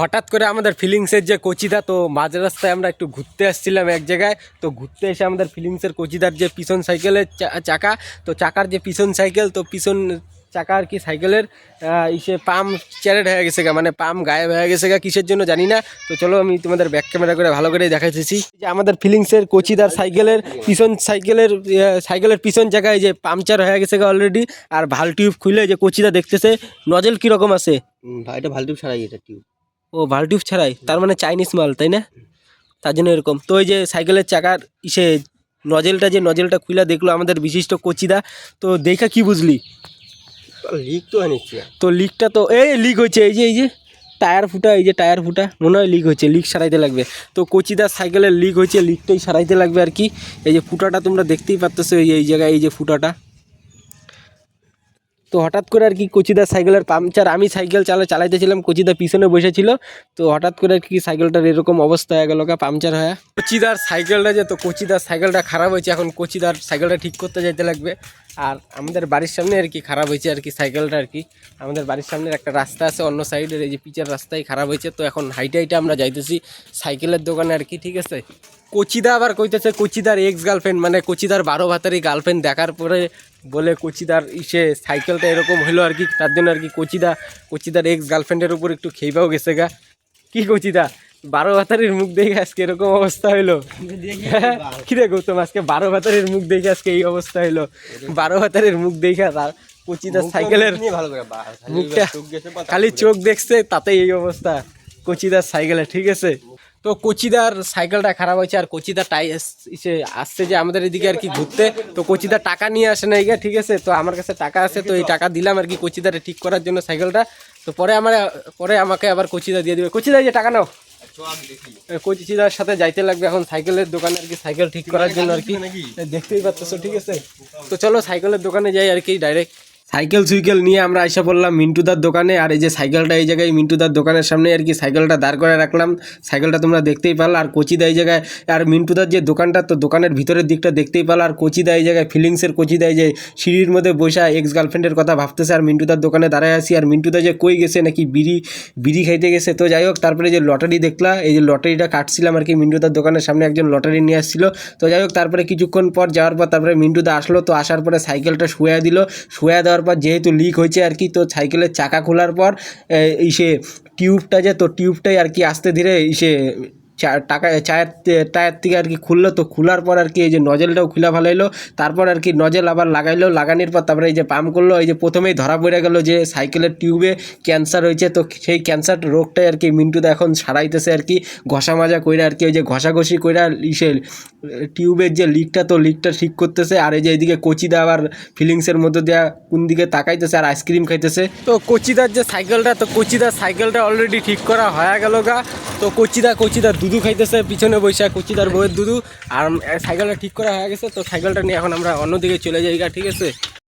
হঠাৎ করে আমাদের ফিলিংসের যে কচিদা, তো মাঝ রাস্তায় আমরা একটু ঘুরতে আসছিলাম এক জায়গায়। তো ঘুরতে এসে আমাদের ফিলিংসের কচিদার যে পিছন সাইকেলের চাকা, তো চাকার যে পিছন সাইকেল তো পিছন চাকা আর কি সাইকেলের ইসে পাম চ্যারেড হয়ে গেছে গা মানে পাম গায়েব হয়ে গেছে গা কিসের জন্য জানি না। তো চলো আমি তোমাদের ব্যাক ক্যামেরা করে ভালো করে দেখাইতেছি যে আমাদের ফিলিংসের কচিদার সাইকেলের পিছন সাইকেলের সাইকেলের পিছন জায়গায় যে পাংচার হয়ে গেছে গা অলরেডি আর ভালো টিউব খুলে যে কচিদা দেখতেছে, নজেল কীরকম আছে? এটা ভালো টিউব ছাড়াই এটা টিউব ও ভালো টিউব ছাড়াই তার মানে চাইনিজ মাল তাই না? তার জন্য এরকম। তো ওই যে সাইকেলের চাকার ইসে নজেলটা যে নজেলটা খুলে দেখল আমাদের বিশিষ্ট কচিদা তো দেখা কি বুঝলি? লিক তো হয় নিশ্চয় তো লিকটা তো এই লিক হয়েছে এই যে এই যে টায়ার ফুটা এই যে টায়ার ফুটা মনে হয় লিক হয়েছে লিক সারাইতে লাগবে। তো কচিদার সাইকেলের লিক হয়েছে লিকটাই সারাইতে লাগবে আর কি। এই যে ফুটাটা তোমরা দেখতেই পারতেছো এই এই জায়গায় এই যে ফুটাটা। তো হঠাৎ করে আর কি কচিদার সাইকেলের পাংচার, আমি সাইকেল চালা চালাইতেছিলাম, কচিদা পিছনে বসেছিল, তো হঠাৎ করে আর কি সাইকেলটার এরকম অবস্থা হয়ে গেল পাংচার হয়ে। কচিদার সাইকেলটা যে, তো কচিদার সাইকেলটা খারাপ হয়েছে, এখন কচিদার সাইকেলটা ঠিক করতে যাইতে লাগবে। আর আমাদের বাড়ির সামনে আর কি খারাপ হয়েছে আর কি সাইকেলটা আর কি। আমাদের বাড়ির সামনের একটা রাস্তা আছে, অন্য সাইডের, এই যে পিচের রাস্তায় খারাপ হয়েছে, তো এখন হাইটে হাইটে আমরা যাইতেছি সাইকেলের দোকানে আর কি, ঠিক আছে? কচিদা আবার কইতেছে কচিদার এক্স গার্লফ্রেন্ড মানে কচিদার বারো ভাতারি গার্লফ্রেন্ড দেখার পরে বলে কচিদার ইসে সাইকেলটা এরকম হলো আর কি তার জন্য আর কি কচিদা কচিদার এক্স গার্লফ্রেন্ডের উপর একটু খেইবাও গেছে গা। কি কচিদা বারো ভাতারির মুখ দেখে আজকে এরকম অবস্থা হইল? কি রে গৌতম আজকে বারো ভাতারের মুখ দেখে আজকে এই অবস্থা হইল? বারো ভাতারের মুখ দেখে তার কচিদার সাইকেলের করে মুখটা খালি চোখ দেখছে তাতেই এই অবস্থা। কচিদার সাইকেলে ঠিক আছে? তো কচিদার সাইকেলটা খারাপ হয়েছে আর কচিদার টাই ইসে আসছে যে আমাদের এদিকে আর কি ঘুরতে। তো কচিদার টাকা নিয়ে আসে না এইগা ঠিক আছে? তো আমার কাছে টাকা আছে তো এই টাকা দিলাম আর কি কচিদারে ঠিক করার জন্য সাইকেলটা। তো পরে আমার পরে আমাকে আবার কচিদা দিয়ে দিবে। কচিদা যে টাকা নাও। কচিদার সাথে যাইতে লাগবে এখন সাইকেলের দোকানে আর কি সাইকেল ঠিক করার জন্য আর কি। দেখতেই পাচ্ছ ঠিক আছে? তো চলো সাইকেলের দোকানে যাই আর কি ডাইরেক্ট সাইকেল সুইকেল নিয়ে আমরা আইসা পড়লাম মিন্টুদার দোকানে, আর এই যে সাইকেলটা এই জায়গায় মিন্টুদার দোকানের সামনে আর কি সাইকেলটা দাঁড় করে রাখলাম। সাইকেলটা তোমরা দেখতেই পারল, আর কচিদা এই জায়গায়, আর মিন্টুদার যে দোকানটা, তো দোকানের ভিতরের দিকটা দেখতেই পারল, আর কচিদা এই জায়গায়, ফিলিংসের কচিদা এই যে সিঁড়ির মধ্যে বসা এক্স গার্লফ্রেন্ডের কথা ভাবতেছে, আর মিন্টুদার দোকানে দাঁড়ায় আছি, আর মিন্টুদা যে কই গেছে, নাকি বিড়ি বিড়ি খাইতে গেছে, তো যাই হোক, তারপরে যে লটারি দেখলা, এই যে লটারিটা কাটছিলাম আর কি, মিন্টুদার দোকানের সামনে একজন লটারি নিয়ে আসছিল। তো যাই হোক, তারপরে কিছুক্ষণ পর, যাওয়ার পর তারপরে মিন্টুদা আসলো, তো আসার পরে সাইকেলটা শুয়া দিল শুয়া দেওয়ার পর যেহেতু লিক হয়েছে আর কি, তো সাইকেলের চাকা খোলার পর এই সে টিউবটা যে, তো টিউবটাই আর কি আস্তে ধীরে চা- টাকা, চায়ের টায়ার থেকে আর কি খুললো, তো খোলার পর আর কি এই যে নজেলটাও খুলে ফেলাইলো, তারপর আর কি নজেল আবার লাগাইলো, লাগানোর পর তারপরে এই যে পাম্প করল, এই যে প্রথমেই ধরা পড়ে গেল যে সাইকেলের টিউবে ক্যান্সার হয়েছে, তো সেই ক্যান্সার রোগটাই আর কি মিন্টুদা এখন সারাইতেছে আর কি, ঘষা মাজা কইরা আর কি ওই যে ঘষাঘষি কইরা ইসে টিউবের যে লিকটা, তো লিকটা ঠিক করতেছে, আর এই যে এইদিকে কচিদা আবার ফিলিংসের মধ্যে দেওয়া কোন দিকে তাকাইতেছে, আর আইসক্রিম খাইতেছে। তো কচিদার যে সাইকেলটা, তো কচিদার সাইকেলটা অলরেডি ঠিক করা হয়ে গেল গা। তো কচিদা কচিদা দুধু খাইতেছে, পিছনে বৈশা কচিদার বউয়ের দুধু। আর সাইকেলটা ঠিক করা হয়ে গেছে, তো সাইকেলটা নিয়ে এখন আমরা অন্যদিকে চলে যাই ঠিক আছে?